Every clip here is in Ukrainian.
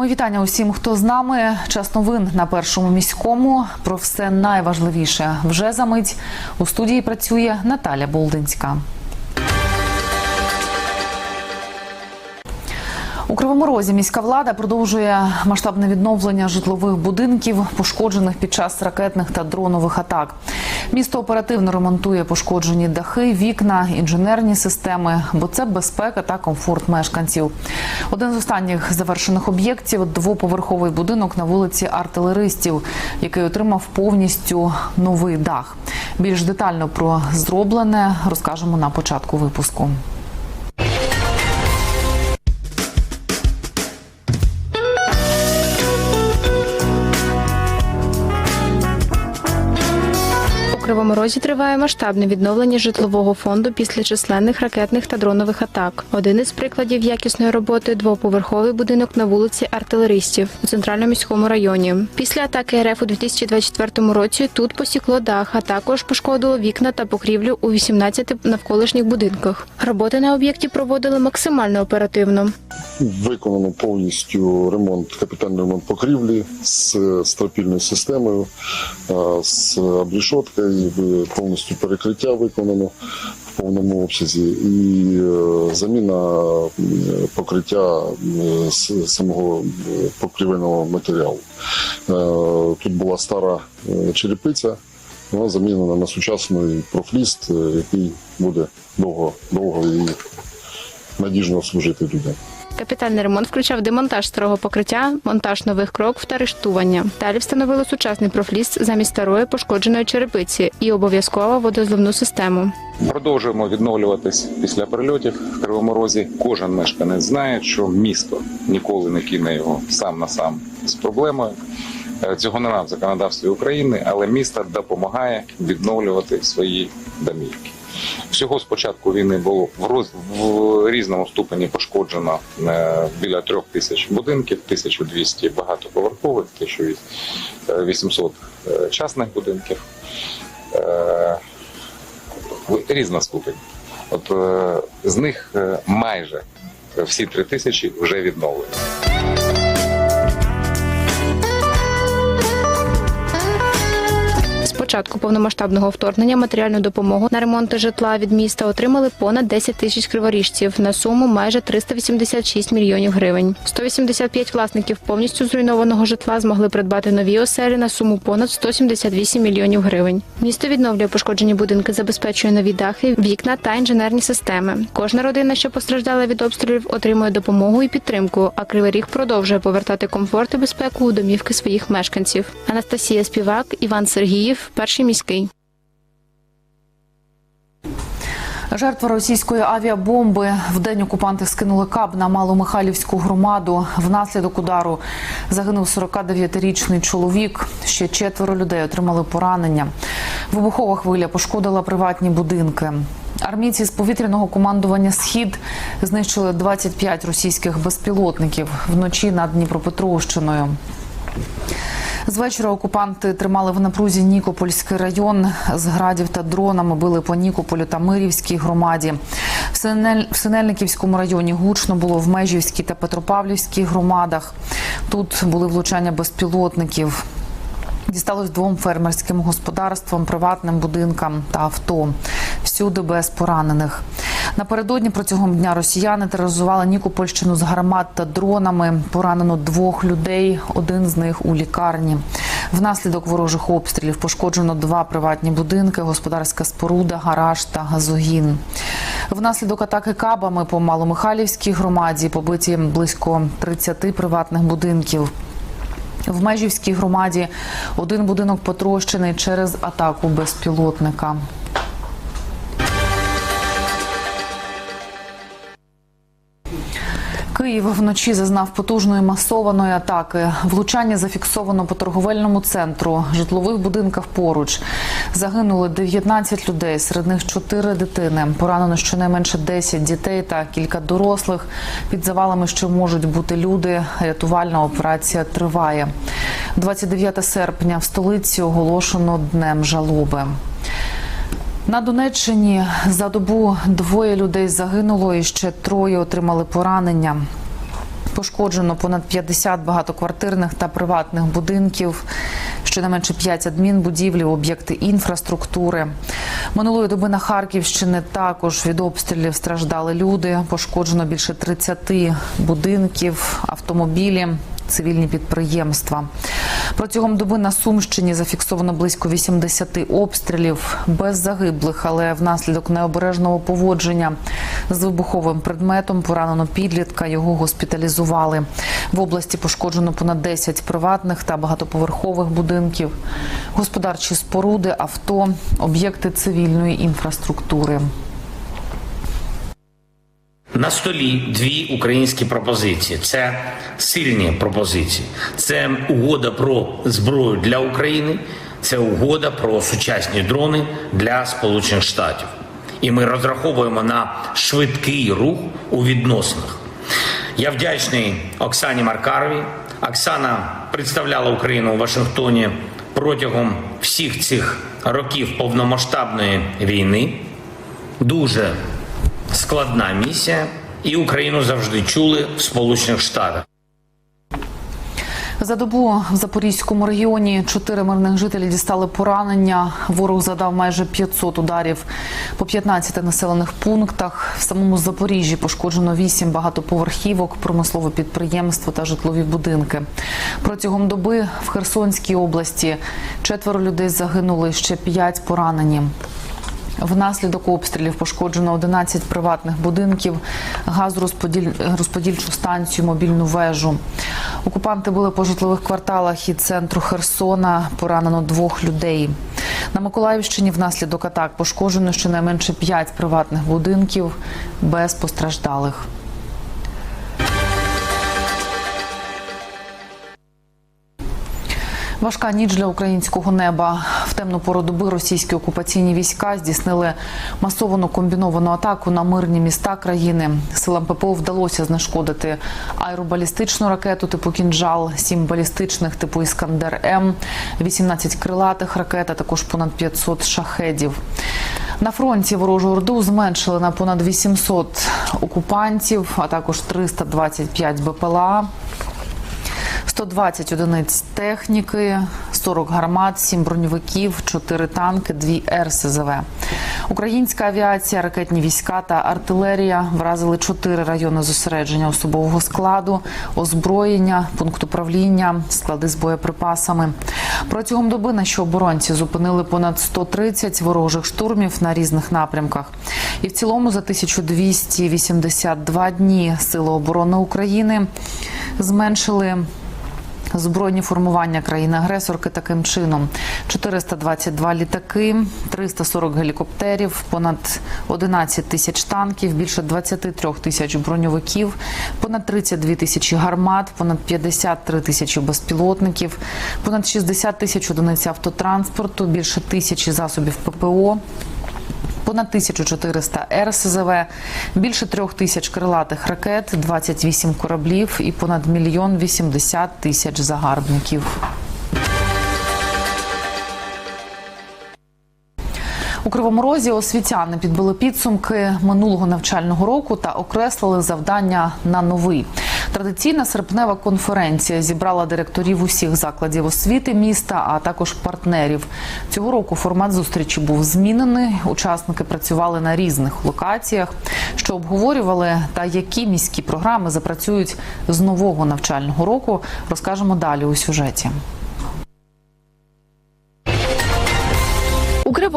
Мої вітання усім, хто з нами. Час новин на першому міському. Про все найважливіше вже за мить у студії працює Наталя Болдинська. У Кривому Розі міська влада продовжує масштабне відновлення житлових будинків, пошкоджених під час ракетних та дронових атак. Місто оперативно ремонтує пошкоджені дахи, вікна, інженерні системи, бо це безпека та комфорт мешканців. Один з останніх завершених об'єктів двоповерховий будинок на вулиці артилеристів, який отримав повністю новий дах. Більш детально про зроблене розкажемо на початку випуску. У Кривому Розі триває масштабне відновлення житлового фонду після численних ракетних та дронових атак. Один із прикладів якісної роботи двоповерховий будинок на вулиці артилеристів у центральному міському районі. Після атаки РФ у 2024 році тут посікло дах, а також пошкодило вікна та покрівлю у 18 навколишніх будинках. Роботи на об'єкті проводили максимально оперативно. Виконано повністю ремонт, капітальний ремонт покрівлі з стропільною системою, з обрішоткою, повністю перекриття виконано в повному обсязі і е, заміна е, покриття е, самого покрівельного матеріалу. Тут була стара черепиця, вона замінена на сучасний профліст, який буде довго, довго і надіжно служити людям. Капітальний ремонт включав демонтаж старого покриття, монтаж нових кроків та рештування. Далі встановили сучасний профліст замість старої пошкодженої черепиці і обов'язково водозливну систему. Продовжуємо відновлюватись після прильотів в Кривому Розі. Кожен мешканець знає, що місто ніколи не кине його сам на сам з проблемою. Е, Цього нема в законодавстві України, але місто допомагає відновлювати свої домівки. Всього з початку війни було в, роз... в різному ступені пошкоджено е, біля трьох тисяч будинків, 1200 багатоповерхових, 1800 е, частних будинків. Е, різна ступень. От е, з них е, майже всі три тисячі вже відновлені. Початку повномасштабного вторгнення матеріальну допомогу на ремонти житла від міста отримали понад 10 тисяч криворіжців на суму майже 386 мільйонів гривень. 185 власників повністю зруйнованого житла змогли придбати нові оселі на суму понад 178 мільйонів гривень. Місто відновлює пошкоджені будинки, забезпечує нові дахи, вікна та інженерні системи. Кожна родина, що постраждала від обстрілів, отримує допомогу і підтримку. А Кривий продовжує повертати комфорт і безпеку у домівки своїх мешканців. Анастасія Співак, Іван Сергіїв, перший міський. Жертва російської авіабомби в день окупанти скинули каб на Маломихайлівську громаду. Внаслідок удару загинув 49-річний чоловік. Ще четверо людей отримали поранення. Вибухова хвиля пошкодила приватні будинки. Армійці з повітряного командування Схід знищили 25 російських безпілотників вночі над Дніпропетровщиною. З вечора окупанти тримали в напрузі Нікопольський район. З градів та дронами били по Нікополю та Мирівській громаді. В Синель- Синельниківському районі гучно було в Межівській та Петропавлівській громадах. Тут були влучання безпілотників. Дісталось двом фермерським господарствам, приватним будинкам та авто. Всюди без поранених. Напередодні протягом дня росіяни тероризували Нікопольщину з гармат та дронами. Поранено двох людей, один з них у лікарні. Внаслідок ворожих обстрілів пошкоджено два приватні будинки, господарська споруда, гараж та газогін. Внаслідок атаки кабами по Маломихайлівській громаді побиті близько 30 приватних будинків. В Межівській громаді один будинок потрощений через атаку безпілотника. Київ вночі зазнав потужної масованої атаки. Влучання зафіксовано по торговельному центру, житлових будинках поруч. Загинули 19 людей, серед них 4 дитини. Поранено щонайменше 10 дітей та кілька дорослих. Під завалами ще можуть бути люди. Рятувальна операція триває. 29 серпня в столиці оголошено днем жалоби. На Донеччині за добу двоє людей загинуло і ще троє отримали поранення. Пошкоджено понад 50 багатоквартирних та приватних будинків, щонайменше 5 адмінбудівлі, об'єкти інфраструктури. Минулої доби на Харківщині також від обстрілів страждали люди. Пошкоджено більше 30 будинків, автомобілі. Цивільні підприємства протягом доби на Сумщині зафіксовано близько 80 обстрілів без загиблих, але внаслідок необережного поводження з вибуховим предметом поранено підлітка. Його госпіталізували. В області пошкоджено понад 10 приватних та багатоповерхових будинків, господарчі споруди, авто, об'єкти цивільної інфраструктури. На столі дві українські пропозиції. Це сильні пропозиції. Це угода про зброю для України, це угода про сучасні дрони для Сполучених Штатів. І ми розраховуємо на швидкий рух у відносинах. Я вдячний Оксані Маркаровій. Оксана представляла Україну у Вашингтоні протягом всіх цих років повномасштабної війни. Дуже складна місія, і Україну завжди чули в Сполучених Штатах. За добу в Запорізькому регіоні чотири мирних жителі дістали поранення. Ворог задав майже 500 ударів по 15 населених пунктах. В самому Запоріжжі пошкоджено 8 багатоповерхівок, промислове підприємство та житлові будинки. Протягом доби в Херсонській області четверо людей загинули, ще 5 поранені. Внаслідок обстрілів пошкоджено 11 приватних будинків, газорозподіль- розподільчу станцію, мобільну вежу. Окупанти були по житлових кварталах і центру Херсона. Поранено двох людей. На Миколаївщині внаслідок атак пошкоджено щонайменше 5 приватних будинків без постраждалих. Важка ніч для українського неба. В темну пору доби російські окупаційні війська здійснили масовану комбіновану атаку на мирні міста країни. Силам ППО вдалося знешкодити аеробалістичну ракету типу «Кінжал», сім балістичних типу Іскандер М, 18 крилатих ракет, а також понад 500 шахедів. На фронті ворожу орду зменшили на понад 800 окупантів, а також 325 БПЛА. 120 одиниць техніки, 40 гармат, 7 броньовиків, 4 танки, 2 РСЗВ. Українська авіація, ракетні війська та артилерія вразили 4 райони зосередження особового складу, озброєння, пункт управління, склади з боєприпасами. Протягом доби наші оборонці зупинили понад 130 ворожих штурмів на різних напрямках. І в цілому за 1282 дні Сили оборони України зменшили Збройні формування країни-агресорки таким чином: 422 літаки, 340 гелікоптерів, понад 11 тисяч танків, більше 23 тисяч броньовиків, понад 32 тисячі гармат, понад 53 тисячі безпілотників, понад 60 тисяч одиниць автотранспорту, більше тисячі засобів ППО. Понад 1400 РСЗВ, більше трьох тисяч крилатих ракет, 28 кораблів і понад мільйон 80 тисяч загарбників. У Кривому Розі освітяни підбили підсумки минулого навчального року та окреслили завдання на новий. Традиційна серпнева конференція зібрала директорів усіх закладів освіти міста, а також партнерів. Цього року формат зустрічі був змінений. Учасники працювали на різних локаціях, що обговорювали та які міські програми запрацюють з нового навчального року. Розкажемо далі у сюжеті.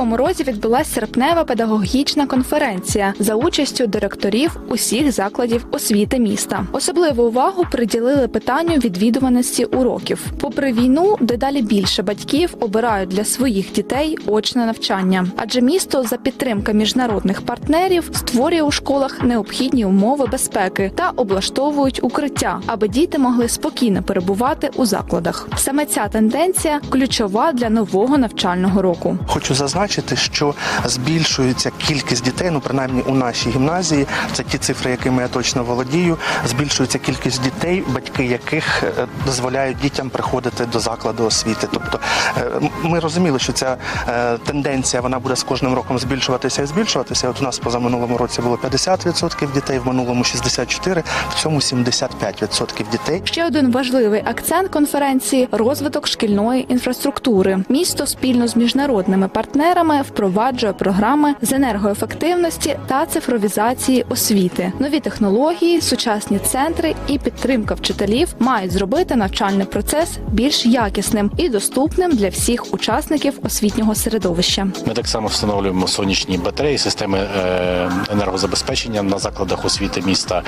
Кривому Розі відбулася серпнева педагогічна конференція за участю директорів усіх закладів освіти міста. Особливу увагу приділили питанню відвідуваності уроків. Попри війну, дедалі більше батьків обирають для своїх дітей очне навчання, адже місто за підтримки міжнародних партнерів створює у школах необхідні умови безпеки та облаштовують укриття, аби діти могли спокійно перебувати у закладах. Саме ця тенденція ключова для нового навчального року. Хочу зазначити, відзначити, що збільшується кількість дітей, ну принаймні у нашій гімназії, це ті цифри, якими я точно володію. Збільшується кількість дітей, батьки яких е, дозволяють дітям приходити до закладу освіти. Тобто е, ми розуміли, що ця е, тенденція вона буде з кожним роком збільшуватися і збільшуватися. От у нас позаминулому році було 50% дітей, в минулому 64%, в цьому 75% дітей. Ще один важливий акцент конференції розвиток шкільної інфраструктури. Місто спільно з міжнародними партнерами впроваджує програми з енергоефективності та цифровізації освіти. Нові технології, сучасні центри і підтримка вчителів мають зробити навчальний процес більш якісним і доступним для всіх учасників освітнього середовища. Ми так само встановлюємо сонячні батареї, системи е, енергозабезпечення на закладах освіти міста.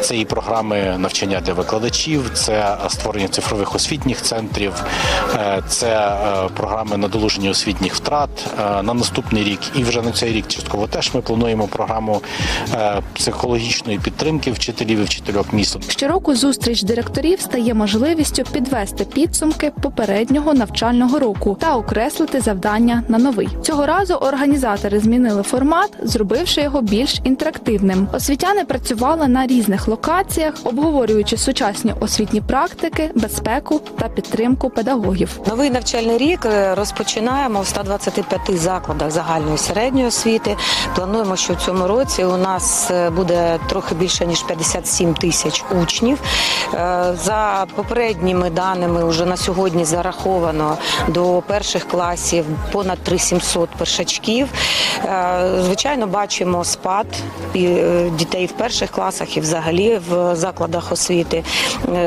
Це і програми навчання для викладачів, це створення цифрових освітніх центрів, е, це е, програми надолуження освітніх втрат на наступний рік. І вже на цей рік частково теж ми плануємо програму е, психологічної підтримки вчителів і вчительок міста. Щороку зустріч директорів стає можливістю підвести підсумки попереднього навчального року та окреслити завдання на новий. Цього разу організатори змінили формат, зробивши його більш інтерактивним. Освітяни працювали на різних локаціях, обговорюючи сучасні освітні практики, безпеку та підтримку педагогів. Новий навчальний рік е, розпочинаємо в 125 закладах загальної середньої освіти. Плануємо, що в цьому році у нас е, буде трохи більше ніж 57 тисяч учнів. Е, За попередніми даними, вже на сьогодні зараховано до перших класів понад 3700 першачків. Е, Звичайно, бачимо спад дітей в перших класах і взагалі в закладах освіти.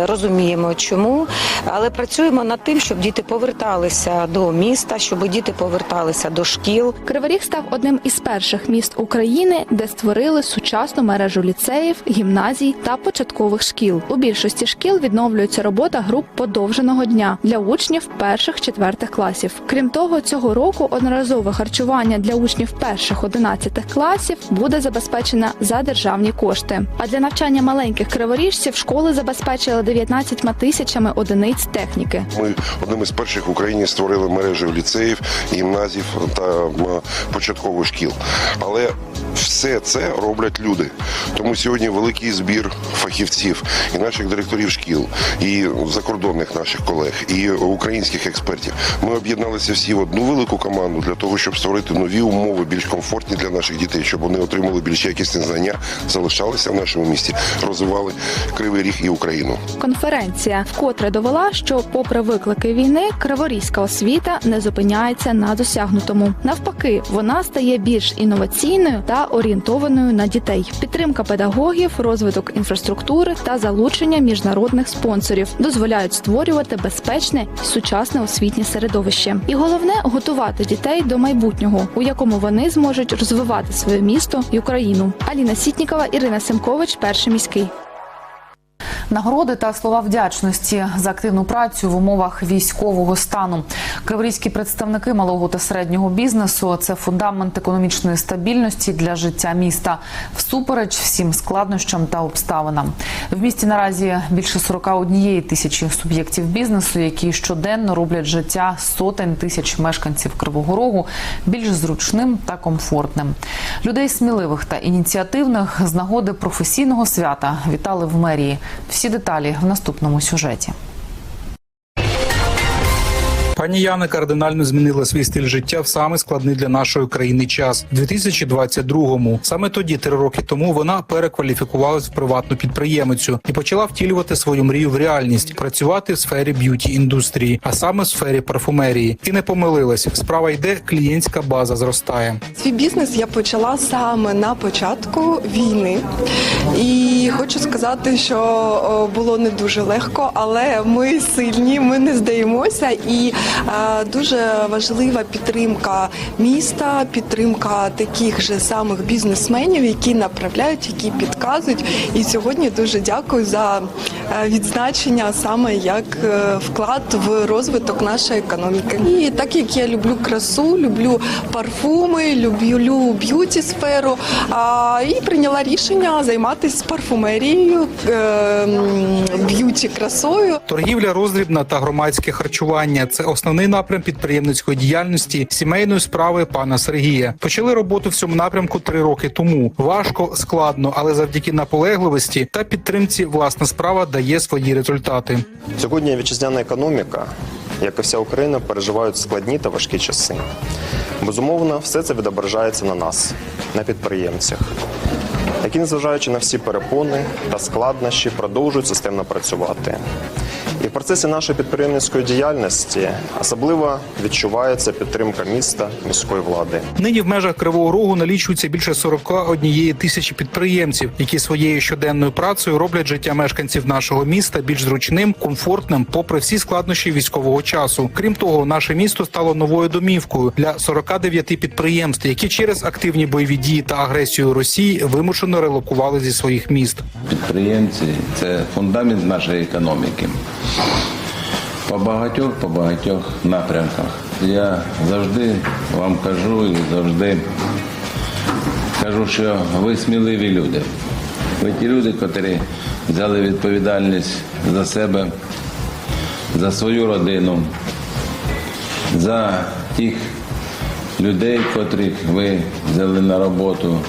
Розуміємо, чому, але працюємо над тим, щоб діти поверталися до міста, щоб діти поверталися до шкіл. Криворіг став одним із перших міст України, де створили сучасну мережу ліцеїв, гімназій та початкових шкіл. У більшості шкіл відновлюється робота груп подовженого дня для учнів перших четвертих класів. Крім того, цього року одноразове харчування для учнів перших 11 класів буде забезпечено за державні кошти. А для навчання маленьких криворіжців школи забезпечили 19 тисячами одиниць техніки. Ми одним із перших в Україні створили мережу ліцеїв, гімназів та початкових шкіл. Але все це роблять люди. Тому сьогодні великий збір фахівців і наших директорів шкіл, і закордонних наших колег, і українських експертів. Ми об'єдналися всі в одну велику команду для того, щоб створити нові умови, більш комфортні для наших дітей, щоб вони отримали більш якісні знання, залишалися в нашому місті, розвивали Кривий Ріг і Україну. Конференція вкотре довела, що, попри виклики війни, криворізька освіта не зупиняється на досягнутому. Навпаки, вона стає більш інноваційною орієнтованою на дітей. Підтримка педагогів, розвиток інфраструктури та залучення міжнародних спонсорів дозволяють створювати безпечне і сучасне освітнє середовище. І головне готувати дітей до майбутнього, у якому вони зможуть розвивати своє місто і Україну. Аліна Сітнікова, Ірина Семкович, перший міський. Нагороди та слова вдячності за активну працю в умовах військового стану. Криворізькі представники малого та середнього бізнесу це фундамент економічної стабільності для життя міста, всупереч всім складнощам та обставинам. В місті наразі більше 41 тисячі суб'єктів бізнесу, які щоденно роблять життя сотень тисяч мешканців Кривого Рогу більш зручним та комфортним. Людей сміливих та ініціативних з нагоди професійного свята вітали в мерії. Всі деталі в наступному сюжеті. Пані Яна кардинально змінила свій стиль життя в саме складний для нашої країни час 2022-му. Саме тоді, три роки тому, вона перекваліфікувалась в приватну підприємицю і почала втілювати свою мрію в реальність працювати в сфері б'юті індустрії, а саме в сфері парфумерії. І не помилилась. Справа йде, клієнтська база зростає. Свій бізнес я почала саме на початку війни, і хочу сказати, що було не дуже легко, але ми сильні, ми не здаємося. І дуже важлива підтримка міста, підтримка таких же самих бізнесменів, які направляють, які підказують. І сьогодні дуже дякую за е, відзначення саме як е, вклад в розвиток нашої економіки. І так як я люблю красу, люблю парфуми, люблю б'юті сферу, і прийняла рішення займатися парфумерією, е, б'юті красою. Торгівля роздрібна та громадське харчування це основний напрям підприємницької діяльності сімейної справи пана Сергія. Почали роботу в цьому напрямку три роки тому. Важко, складно, але завдяки наполегливості та підтримці власна справа дає свої результати. Сьогодні вітчизняна економіка, як і вся Україна, переживають складні та важкі часи. Безумовно, все це відображається на нас, на підприємцях, які, незважаючи на всі перепони та складнощі, продовжують системно працювати. І в процесі нашої підприємницької діяльності особливо відчувається підтримка міста, міської влади. Нині в межах Кривого Рогу налічується більше 41 тисячі підприємців, які своєю щоденною працею роблять життя мешканців нашого міста більш зручним, комфортним, попри всі складнощі військового часу. Крім того, наше місто стало новою домівкою для 49 підприємств, які через активні бойові дії та агресію Росії вимушено релокували зі своїх міст. Підприємці це фундамент нашої економіки. По багатьох, по багатьох напрямках. Я завжди вам кажу і завжди кажу, що ви сміливі люди. Ви ті люди, котрі взяли відповідальність за себе, за свою родину, за тих людей, котрих ви взяли на роботу.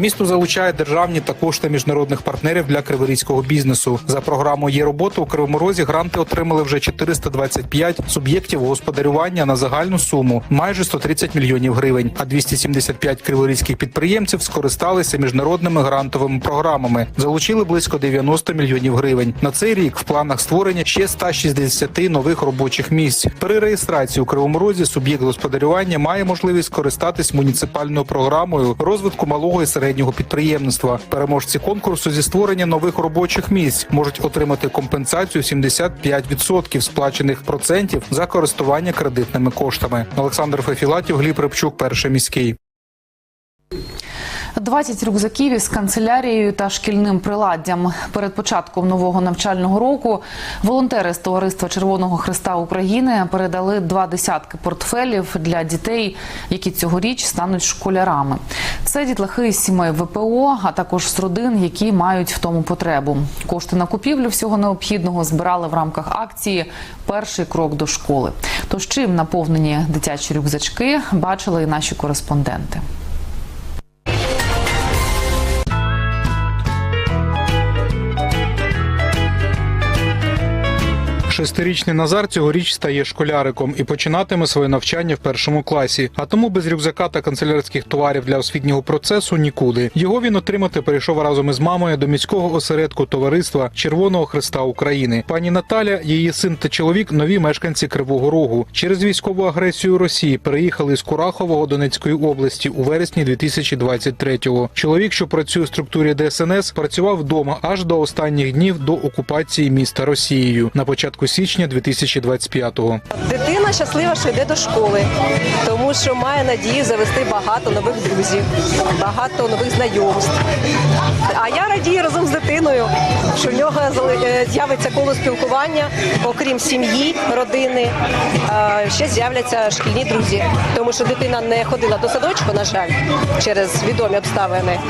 Місто залучає державні та кошти міжнародних партнерів для криворізького бізнесу. За програмою є робота у Кривому Розі гранти отримали вже 425 суб'єктів господарювання на загальну суму майже 130 мільйонів гривень. А 275 криворізьких підприємців скористалися міжнародними грантовими програмами. Залучили близько 90 мільйонів гривень. На цей рік в планах створення ще 160 нових робочих місць. При реєстрації у Кривому Розі суб'єкт господарювання має можливість скористатись муніципальною програмою розвитку малого і середнього підприємництва. Переможці конкурсу зі створення нових робочих місць можуть отримати компенсацію 75% сплачених процентів за користування кредитними коштами. Олександр Фефілатів, Гліб Рибчук, перший міський. 20 рюкзаків із канцелярією та шкільним приладдям. Перед початком нового навчального року волонтери з товариства Червоного Христа України передали два десятки портфелів для дітей, які цьогоріч стануть школярами. Це дітлахи із сімей ВПО, а також з родин, які мають в тому потребу. Кошти на купівлю всього необхідного збирали в рамках акції Перший крок до школи. Тож чим наповнені дитячі рюкзачки, бачили і наші кореспонденти. Шестирічний Назар цьогоріч стає школяриком і починатиме своє навчання в першому класі. А тому без рюкзака та канцелярських товарів для освітнього процесу нікуди. Його він отримати перейшов разом із мамою до міського осередку товариства Червоного Христа України. Пані Наталя, її син та чоловік нові мешканці Кривого Рогу. Через військову агресію Росії переїхали з Курахового Донецької області у вересні 2023-го. Чоловік, що працює в структурі ДСНС, працював вдома аж до останніх днів до окупації міста Росією на початку січня 2025-го. Дитина щаслива, що йде до школи, тому що має надію завести багато нових друзів, багато нових знайомств. А я радію разом з дитиною, що в нього е, з'явиться коло спілкування, окрім сім'ї, родини, ще з'являться шкільні друзі, тому що дитина не ходила до садочку, на жаль, через відомі обставини.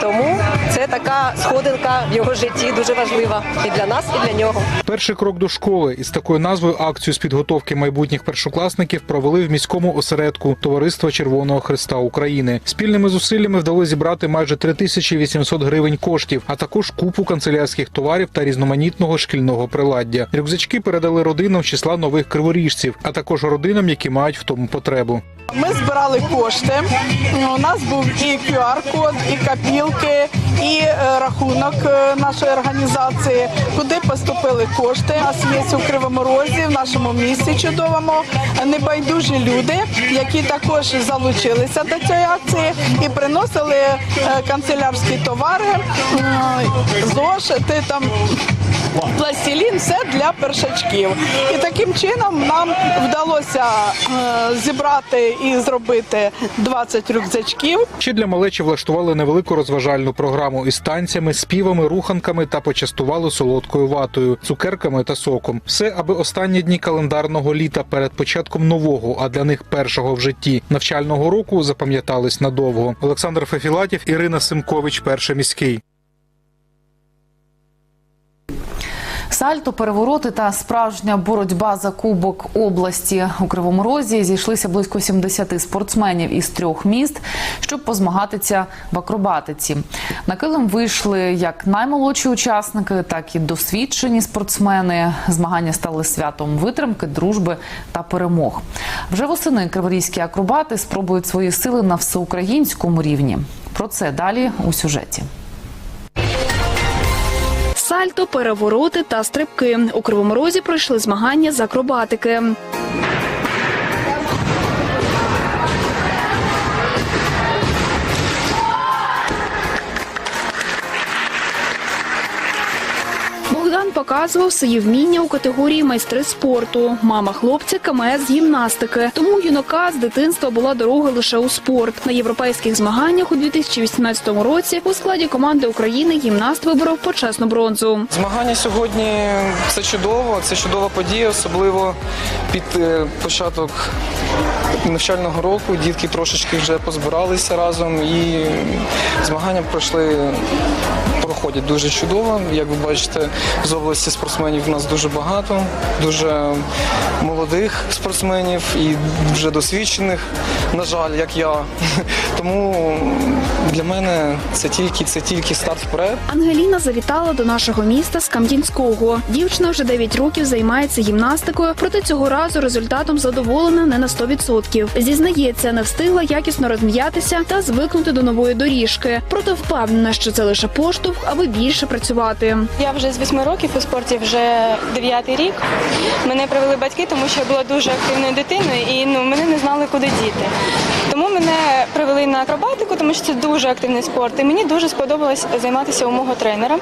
Тому це така сходинка в його житті дуже важлива і для нас, і для нього. Перший крок до школи із такою назвою акцію з підготовки майбутніх першокласників провели в міському осередку Товариства Червоного Христа України. Спільними зусиллями вдалося зібрати майже 3800 гривень коштів, а також купу канцелярських товарів та різноманітного шкільного приладдя. Рюкзачки передали родинам числа нових криворіжців, а також родинам, які мають в тому потребу. Ми збирали кошти. У нас був і QR-код, і копілки, і е, рахунок е, нашої організації, куди поступили кошти. У нас є у Кривому Розі, в нашому місті чудовому небайдужі люди, які також залучилися до цієї акції і приносили е, канцелярські товари, зошити там. Пластилін все для першачків, і таким чином нам вдалося е, зібрати і зробити 20 рюкзачків. Ще для малечі влаштували невелику розважальну програму із танцями, співами, руханками та почастували солодкою ватою, цукерками та соком. Все, аби останні дні календарного літа перед початком нового, а для них першого в житті навчального року запам'ятались надовго. Олександр Фефілатів, Ірина Симкович, перший міський. Сальто, перевороти та справжня боротьба за кубок області у Кривому Розі зійшлися близько 70 спортсменів із трьох міст, щоб позмагатися в акробатиці. На килим вийшли як наймолодші учасники, так і досвідчені спортсмени. Змагання стали святом витримки, дружби та перемог. Вже восени криворізькі акробати спробують свої сили на всеукраїнському рівні. Про це далі у сюжеті. Сальто, перевороти та стрибки. У Кривому Розі пройшли змагання з акробатики. Показував свої вміння у категорії майстри спорту. Мама хлопця КМС з гімнастики. Тому юнака з дитинства була дорога лише у спорт. На європейських змаганнях у 2018 році у складі команди України гімнаст виборов почесну бронзу. Змагання сьогодні це чудово, це чудова подія, особливо під е, початок навчального року. Дітки трошечки вже позбиралися разом і змагання пройшли. Проходять дуже чудово. Як ви бачите, з області спортсменів у нас дуже багато, дуже молодих спортсменів і вже досвідчених, на жаль, як я. Тому для мене це тільки це тільки старт вперед. Ангеліна завітала до нашого міста з Кам'янського. Дівчина вже 9 років займається гімнастикою, проте цього разу результатом задоволена не на 100%. Зізнається, не встигла якісно розм'ятися та звикнути до нової доріжки. Проте впевнена, що це лише поштовх, аби більше працювати. Я вже з восьми років у спорті вже дев'ятий рік. Мене привели батьки, тому що я була дуже активною дитиною і ну мене не знали, куди діти. Тому мене привели на акробатику, тому що це дуже активний спорт. І мені дуже сподобалось займатися у мого тренера.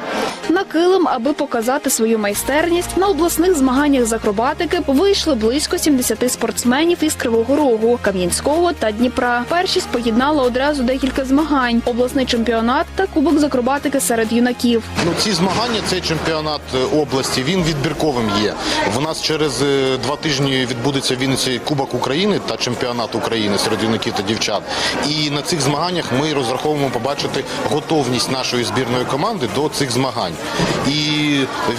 На килим, аби показати свою майстерність, на обласних змаганнях з акробатики вийшли близько 70 спортсменів із Кривого Рогу, Кам'янського та Дніпра. Першість поєднала одразу декілька змагань: обласний чемпіонат та кубок з акробатики серед юнаків. Ну, ці змагання, цей чемпіонат е, області, він відбірковим є. В нас через е, два тижні відбудеться в Вінниці Кубок України та чемпіонат України серед юнаків та дівчат. І на цих змаганнях ми розраховуємо побачити готовність нашої збірної команди до цих змагань. І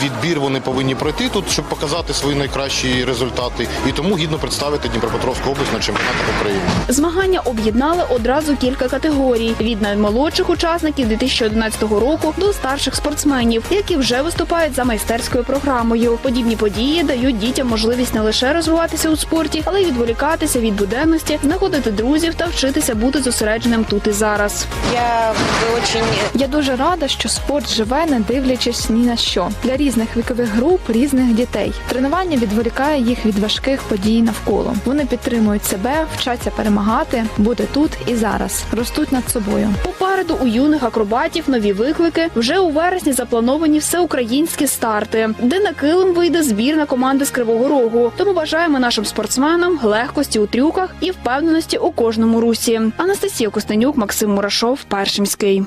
відбір вони повинні пройти тут, щоб показати свої найкращі результати. І тому гідно представити Дніпропетровську область на чемпіонатах України. Змагання об'єднали одразу кілька категорій: від наймолодших учасників 2011 року до старших спортсменів, які вже виступають за майстерською програмою. Подібні події дають дітям можливість не лише розвиватися у спорті, але й відволікатися від буденності, знаходити друзів та вчитися бути зосередженим тут і зараз. Я дуже Я дуже рада, що спорт живе, не дивлячись ні на що для різних вікових груп, різних дітей. Тренування відволікає їх від важких подій навколо. Вони підтримують себе, вчаться перемагати, бути тут і зараз, ростуть над собою. Попереду у юних акробатів нові виклики. Вже у вересні заплановані всеукраїнські старти, де на килим вийде збірна команди з Кривого Рогу. Тому бажаємо нашим спортсменам легкості у трюках і впевненості у кожному русі. Анастасія Костенюк, Максим Мурашов, Першимський.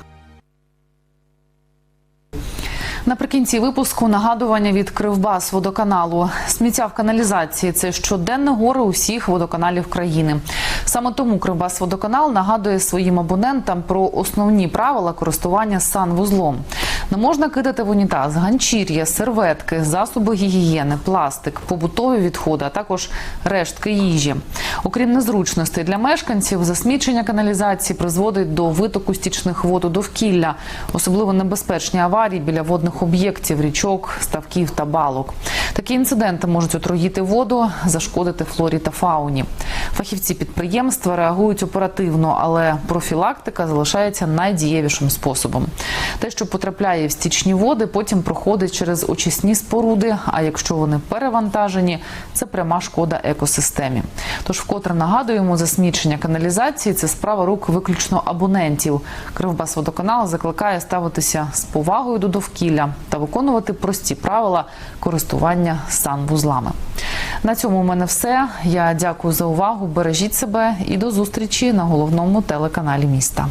Наприкінці випуску нагадування від Кривбас водоканалу. Сміття в каналізації це щоденне горе усіх водоканалів країни. Саме тому Кривбас водоканал нагадує своїм абонентам про основні правила користування санвузлом. Не можна кидати в унітаз ганчір'я, серветки, засоби гігієни, пластик, побутові відходи, а також рештки їжі. Окрім незручностей для мешканців, засмічення каналізації призводить до витоку стічних вод у довкілля, особливо небезпечні аварії біля водних об'єктів, річок, ставків та балок. Такі інциденти можуть отруїти воду, зашкодити флорі та фауні. Фахівці підприємства реагують оперативно, але профілактика залишається найдієвішим способом. Те, що потрапляє в стічні води, потім проходить через очисні споруди. А якщо вони перевантажені, це пряма шкода екосистемі. Тож, вкотре нагадуємо, засмічення каналізації це справа рук виключно абонентів. Кривбасводоканал закликає ставитися з повагою до довкілля та виконувати прості правила користування санвузлами. На цьому у мене все. Я дякую за увагу. Бережіть себе і до зустрічі на головному телеканалі міста.